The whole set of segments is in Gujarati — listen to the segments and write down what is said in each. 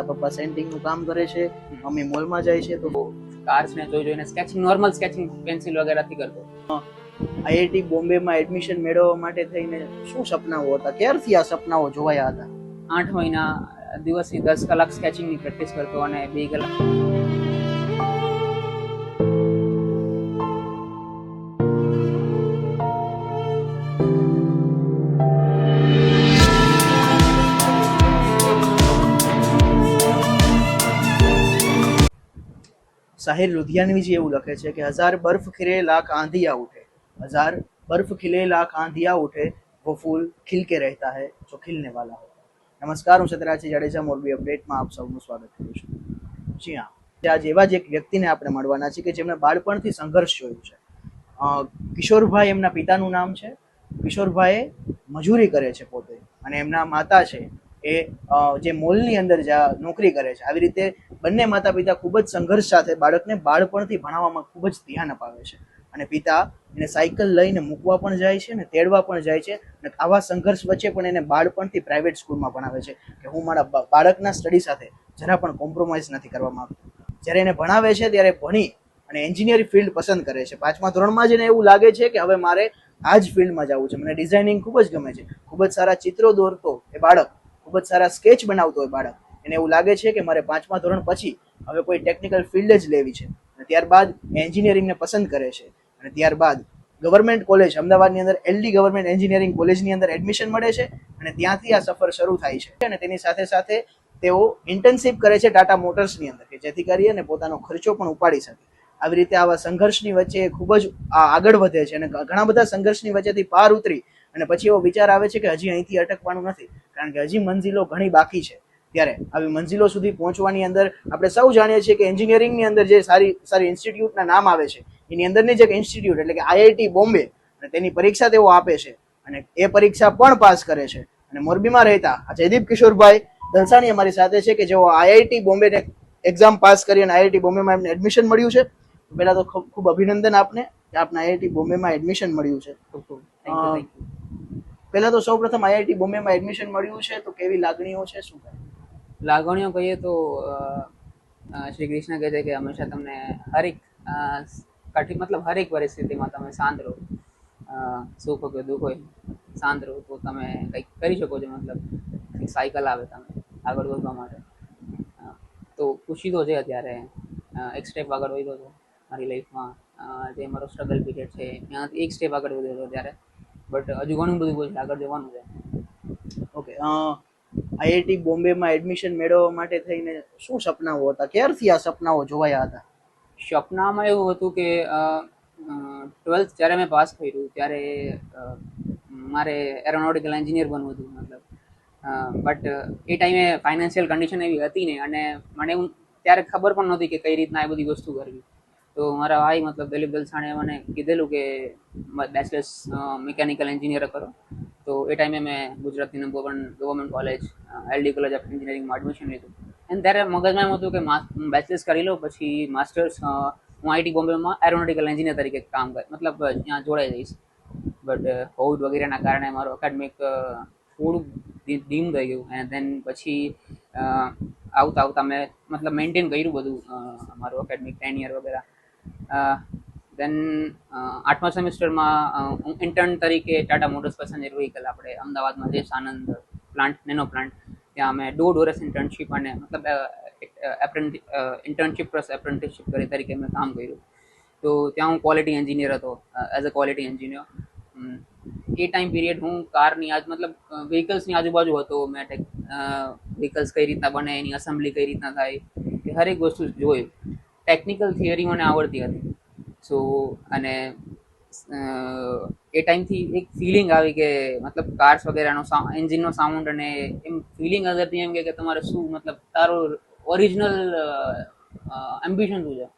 પપ્પા સેન્ટિંગનું કામ કરે છે, મમ્મી મોલમાં જાય છે, તો કાર્સ ને જોઈ જોઈને સ્કેચિંગ નોર્મલ સ્કેચિંગ પેન્સિલ વગેરેથી કરતો. આઈઆઈટી બોમ્બેમાં એડમિશન મેળવવા માટે થઈને શું સપનાઓ હતા? ક્યારથી આ સપનાઓ જોવાયા હતા? આઠ મહિના દિવસની દસ કલાક સ્કેચિંગની પ્રેક્ટિસ કરતો અને બે કલાક સાહિર લુધિયાનવીજી એવું લખે છે કે હજાર બર્ફ ખીરે લાખ આંધિયા ઉઠે. હજાર બર્ફ ખીલે, લાખ આંધિયા ઉઠે, વો ફૂલ ખીલકે રહેતા હૈ જો ખીલને વાલા હો. નમસ્કાર, હું સતરાજી જાડેજા, મોરબી અપડેટમાં આપ સૌનું સ્વાગત કરું છું. જી હા. આજ એવા જ એક વ્યક્તિને આપણે મળવાના છે કે જેમણે બાળપણથી સંઘર્ષ જોયું છે. કિશોરભાઈ એમના પિતાનું નામ છે. કિશોરભાઈ મજૂરી કરે છે પોતે. અને એમના માતા છે એ જે મોલની અંદર નોકરી કરે છે. આવી રીતે બંને માતા પિતા ખૂબ જ સંઘર્ષ સાથે બાળકને બાળપણથી ભણાવવામાં ખૂબ જ ધ્યાન અપાવે છે. અને પિતા એને સાયકલ લઈને મૂકવા પણ જાય છે અને તેડવા પણ જાય છે અને આવા સંઘર્ષ વચ્ચે પણ એને બાળપણથી પ્રાઇવેટ સ્કૂલમાં ભણાવે છે કે હું મારા બાળકના સ્ટડી સાથે જરા પણ કોમ્પ્રોમાઇઝ નથી કરવા માંગતો જ્યારે એને ભણાવે છે ત્યારે ભણી અને એન્જિનિયરિંગ ફિલ્ડ પસંદ કરે છે. પાંચમા ધોરણમાં જ એને એવું લાગે છે કે હવે મારે આ જ ફિલ્ડમાં જવું છે. મને ડિઝાઇનિંગ ખૂબ જ ગમે છે. ખૂબ જ સારા ચિત્રો દોરતો એ બાળક. ખૂબ જ સારા સ્કેચ બનાવતો હોય બાળક. એને એવું લાગે છે કે મારે પાંચમા ધોરણ પછી હવે કોઈ ટેકનિકલ ફિલ્ડ જ લેવી છે. અને ત્યારબાદ એન્જિનિયરિંગને પસંદ કરે છે. અને ત્યારબાદ ગવર્મેન્ટ કોલેજ અમદાવાદની અંદર એલડી ગવર્મેન્ટ એન્જિનિયરિંગ કોલેજની અંદર એડમિશન મળે છે અને ત્યાંથી આ સફર શરૂ થાય છે. અને તેની સાથે સાથે તેઓ ઇન્ટર્નશિપ કરે છે ટાટા મોટર્સની અંદર, કે જેથી કરી અને પોતાનો ખર્ચો પણ ઉપાડી શકે. આવી રીતે આવા સંઘર્ષની વચ્ચે ખૂબ જ આગળ વધે છે અને ઘણા બધા સંઘર્ષની વચ્ચેથી પાર ઉતરી અને પછી એવો વિચાર આવે છે કે હજી અહીંથી અટકવાનું નથી. કારણ કે હજી મંજિલો ઘણી બાકી છે. ત્યારે આવી મંજિલો સુધી પહોંચવાની અંદર આપણે સૌ જાણીએ છીએ કે એન્જિનિયરિંગની અંદર જે સારી સારી ઇન્સ્ટિટ્યૂટના નામ આવે છે એની અંદરની જે ઇન્સ્ટિટ્યૂટ એટલે કે આઈઆઈટી બોમ્બે અને તેની પરીક્ષા તેઓ આપે છે અને એ પરીક્ષા પણ પાસ કરે છે. અને મોરબીમાં રહેતા આ જયદીપ કિશોરભાઈ દલસાણી અમારી સાથે છે કે જેઓ આઈઆઈટી બોમ્બે એક્ઝામ પાસ કરી અને આઈઆઈટી બોમ્બેમાં એમને એડમિશન મળ્યું છે. પહેલાં તો ખૂબ ખૂબ અભિનંદન આપને કે આપને આઈઆઈટી બોમ્બેમાં એડમિશન મળ્યું છે. ખૂબ ખૂબ. પહેલા તો સૌપ્રથમ આઈઆઈટી બોમ્બેમાં એડમિશન મળ્યું છે તો કેવી લાગણીઓ છે શું કહે? લાગણીઓ કહીએ તો શ્રી કૃષ્ણ કહે છે કે હંમેશા તમને હરેક કઠિન, મતલબ હરેક પરિસ્થિતિમાં તમે શાંત રહો. સુખ હોય કે દુઃખ હોય, શાંત રહો. તો તમે કંઈક કરી શકો છો, મતલબ સાયકલ આવે તમે આગળ વધવા માટે. તો ખુશી તો છે અત્યારે. એક સ્ટેપ આગળ વધ્યો છો મારી લાઈફમાં જે મારો સ્ટ્રગલ પીરિયડ છે, ત્યાંથી એક સ્ટેપ આગળ વધ્યો હતો ત્યારે બટ હજુ ઘણું બધું આગળ જવાનું છે. ઓકે આઈઆઈટી બોમ્બેમાં એડમિશન મેળવવા માટે થઈને શું સપનાઓ હતા? ક્યારથી આ સપનાઓ જોવાયા હતા? સપનામાં એવું હતું કે ટ્વેલ્થ જ્યારે મેં પાસ કર્યું, ત્યારે મારે એરોનોટિકલ એન્જિનિયર બનવું હતું, મતલબ. બટ એ ટાઈમે ફાઇનાન્શિયલ કન્ડિશન એવી હતી ને અને મને એવું ત્યારે ખબર પણ નહોતી કે કઈ રીતના એ બધી વસ્તુ કરવી. તો મારા ભાઈ, મતલબ દિલીપ દલસાણે મને કીધેલું કે બેચલર્સ મિકેનિકલ એન્જિનિયર કરો. તો એ ટાઈમે મેં ગુજરાતની number one government college L D college of એન્જિનિયરિંગમાં એડમિશન લીધું. અને ત્યારે મગજમાં એમ હતું કે બેચલર્સ કરી લો, પછી માસ્ટર્સ હું આઈટી બોમ્બેમાં એરોનોટિકલ એન્જિનિયર તરીકે કામ કર, મતલબ ત્યાં જોડાઈ જઈશ. બટ કોવિડ વગેરેના કારણે મારું એકેડમિક થોડુંક ધીમ થઈ ગયું. અને દેન પછી આવતા આવતા મેં, મતલબ મેન્ટેન કર્યું બધું મારું એકેડમિક ટેન યર વગેરે દેન આઠમા સેમિસ્ટરમાં હું ઇન્ટર્ન તરીકે ટાટા મોટર્સ પેસેન્જર વ્હીકલ આપણે અમદાવાદમાં જે સાનંદ પ્લાન્ટ નેનો પ્લાન્ટ ત્યાં અમે દોઢ વર્ષ ઇન્ટર્નશીપ અને મતલબ ઇન્ટર્નશીપ પ્લસ એપ્રેન્ટિસશીપ કરી તરીકે મેં કામ કર્યું. તો ત્યાં હું ક્વોલિટી એન્જિનિયર હતો એઝ અ ક્વોલિટી એન્જિનિયર એ ટાઈમ પીરિયડ હું કારની આજ, મતલબ વ્હીકલ્સની આજુબાજુ હતો. મેં વ્હીકલ્સ કઈ રીતના બને, એની અસેમ્બલી કઈ રીતના થાય, એ હરેક વસ્તુ જોયું. ટેકનિકલ થિયરી મને આવડતી હતી. સો અને એ ટાઈમથી એક ફિલિંગ આવી કે, મતલબ કાર્સ વગેરેનો એન્જિનનો સાઉન્ડ અને એમ ફિલિંગ અંદરથી એમ કે તમારે શું, મતલબ તારો ઓરિજિનલ એમ્બિશન શું છે?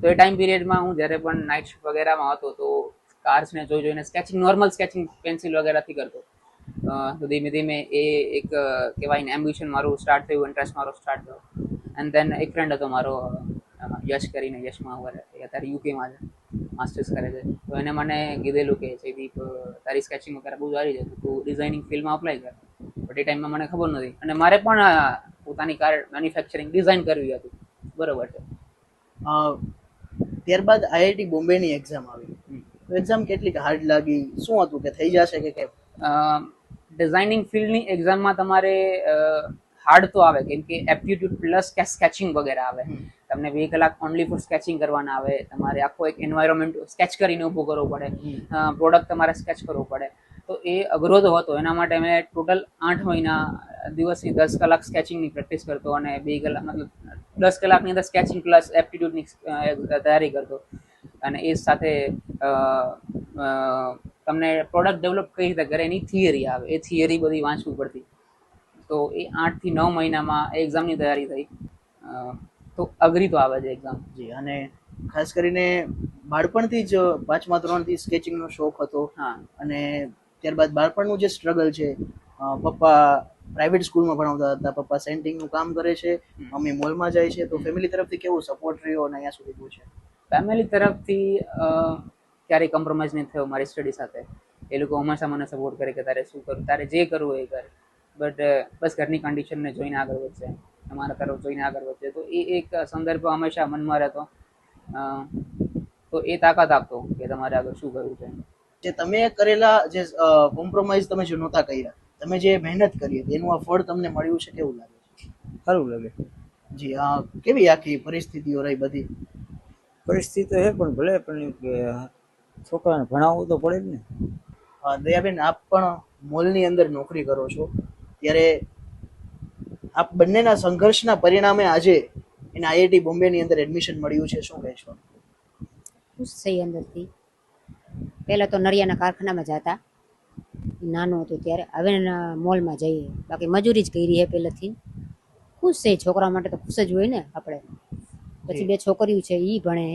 તો એ ટાઈમ પીરિયડમાં હું જ્યારે પણ નાઇટ શિફ્ટ વગેરેમાં હતો તો કાર્સને જોઈ જોઈને સ્કેચિંગ નોર્મલ સ્કેચિંગ પેન્સિલ વગેરેથી કરતો. તો ધીમે ધીમે એ એક કહેવાય ને એમ્બિશન મારું સ્ટાર્ટ થયું ઇન્ટરેસ્ટ મારો સ્ટાર્ટ થયો. એન્ડ દેન એક ફ્રેન્ડ હતો મારો અ, યશ કરીને યશમાં વગેરે એ અત્યારે યુકેમાં છે. માસ્ટર્સ કરે છે. તો એને મને કીધેલું કે જયદીપ તારી સ્કેચિંગ વગેરે બહુ સારી છે. તો ડિઝાઇનિંગ ફિલ્ડમાં અપ્લાય કર. બટ એ ટાઈમમાં મને ખબર નથી. અને મારે પણ પોતાની કાર મેન્યુફેક્ચરિંગ ડિઝાઇન કરવી હતી. બરોબર છે. અ, ત્યારબાદ આઈઆઈટી બોમ્બેની એક્ઝામ આવી. તો એક્ઝામ કેટલીક હાર્ડ લાગી? શું હતું કે થઈ જશે કે કેમ? ડિઝાઇનિંગ ફિલ્ડની એક્ઝામમાં તમારે હાર્ડ તો આવે. કેમ કે એપ્ટિટ્યુડ પ્લસ સ્કેચિંગ વગેરે આવે. તમને બે કલાક ઓનલી ફોર સ્કેચિંગ કરવાના આવે તમારે આખો એક એન્વાયરમેન્ટ સ્કેચ કરીને ઊભું કરવું પડે. પ્રોડક્ટ તમારે સ્કેચ કરવું પડે. તો એ અઘરો તો હતો એના માટે મેં ટોટલ આઠ મહિના દિવસની દસ કલાક સ્કેચિંગની પ્રેક્ટિસ કરતો અને બે કલાક મતલબ દસ કલાકની અંદર સ્કેચિંગ પ્લસ એપ્ટિટ્યૂડની તૈયારી કરતો. અને એ સાથે તમને પ્રોડક્ટ ડેવલપ કઈ રીતે કરે એની થિયરી આવે એ થિયરી બધી વાંચવું પડતી. તો એ આઠથી નવ મહિનામાં એક્ઝામની તૈયારી થઈ. તો અઘરી તો આવે છે એક્ઝામ જી અને ખાસ કરીને બાળપણથી જ પાંચમા ધોરણથી સ્કેચિંગનો શોખ હતો. હા. અને ત્યારબાદ બાળપણનું જે સ્ટ્રગલ છે પપ્પા પ્રાઇવેટ સ્કૂલમાં ભણાવતા હતા પપ્પા સેન્ટિંગનું કામ કરે છે મમ્મી મોલમાં જાય છે તો ફેમિલી તરફથી કેવો સપોર્ટ રહ્યો અને અહીંયા સુધી પહોંચે ફેમિલી તરફથી ક્યારેય કોમ્પ્રોમાઇઝ નહીં થયો મારી સ્ટડી સાથે. એ લોકો હંમેશા મને સપોર્ટ કરે કે તારે શું કરવું તારે જે કરવું એ કર. બટ બસ ઘરની કન્ડિશનને જોઈને આગળ વધશે. તમારા તરફ જોઈને આગળ વધશે. તો એ એક સંદર્ભ હંમેશા મનમાં રહેતો. તો એ તાકાત આપતો કે તમારે આગળ શું કરવું છે. જે તમે કરેલા જે કોમ્પ્રોમાઇઝ તમે જે નહોતા કર્યા તમે જે મહેનત કરી હતી એનું આ ફળ તમને મળ્યું છે કેવું લાગે છે? સારું લાગે. જી આ કેવી આખી પરિસ્થિતિઓ રહી બધી? પરિસ્થિતિ હે પણ ભલે પણ છોકરાને ભણાવવું તો પડે જ ને. દયાબેન આપ પણ મોલની અંદર નોકરી કરો છો. ત્યારે આપ બંનેના સંઘર્ષના પરિણામે આજે એને આઈઆઈટી બોમ્બેની અંદર એડમિશન મળ્યું છે. શું કહેશો ખુશ થઈ અંદરથી. પહેલાં તો નળિયાના કારખાનામાં જતા. નાનું હતું ત્યારે. હવે મોલમાં જઈએ. બાકી મજૂરી જ કરી છે પહેલેથી. ખુશ છે. છોકરા માટે તો ખુશ જ હોય ને આપણે. પછી બે છોકરીઓ છે એ ભણે